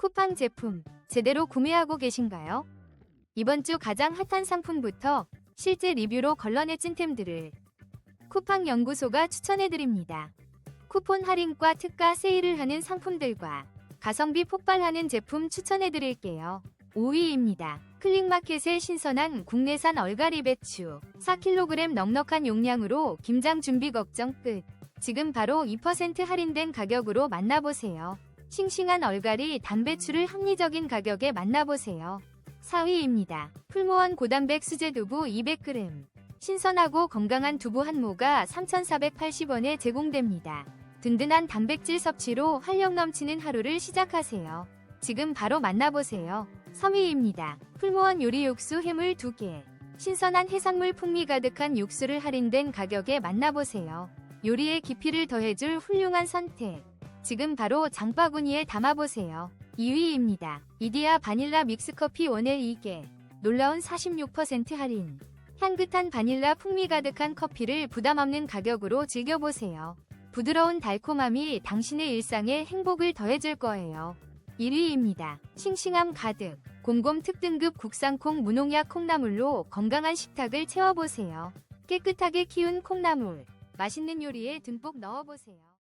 쿠팡 제품 제대로 구매하고 계신가요? 이번 주 가장 핫한 상품부터 실제 리뷰로 걸러내 찐템들을 쿠팡 연구소가 추천해드립니다. 쿠폰 할인과 특가 세일을 하는 상품들과 가성비 폭발하는 제품 추천해드릴게요. 5위입니다. 클릭마켓의 신선한 국내산 얼갈이 배추 4kg 넉넉한 용량으로 김장 준비 걱정 끝. 지금 바로 2% 할인된 가격으로 만나보세요. 싱싱한 얼갈이 단배추를 합리적인 가격에 만나보세요. 4위입니다. 풀무원 고단백 수제 두부 200g. 신선하고 건강한 두부 한 모가 3,480원에 제공됩니다. 든든한 단백질 섭취로 활력 넘치는 하루를 시작하세요. 지금 바로 만나보세요. 3위입니다. 풀무원 요리 육수 해물 2개. 신선한 해산물 풍미 가득한 육수를 할인된 가격에 만나보세요. 요리의 깊이를 더해줄 훌륭한 선택. 지금 바로 장바구니에 담아보세요. 2위입니다. 이디야 바닐라 믹스커피 원에 2개. 놀라운 46% 할인. 향긋한 바닐라 풍미 가득한 커피를 부담 없는 가격으로 즐겨보세요. 부드러운 달콤함이 당신의 일상에 행복을 더해줄 거예요. 1위입니다. 싱싱함 가득. 곰곰 특등급 국산콩 무농약 콩나물로 건강한 식탁을 채워보세요. 깨끗하게 키운 콩나물. 맛있는 요리에 듬뿍 넣어보세요.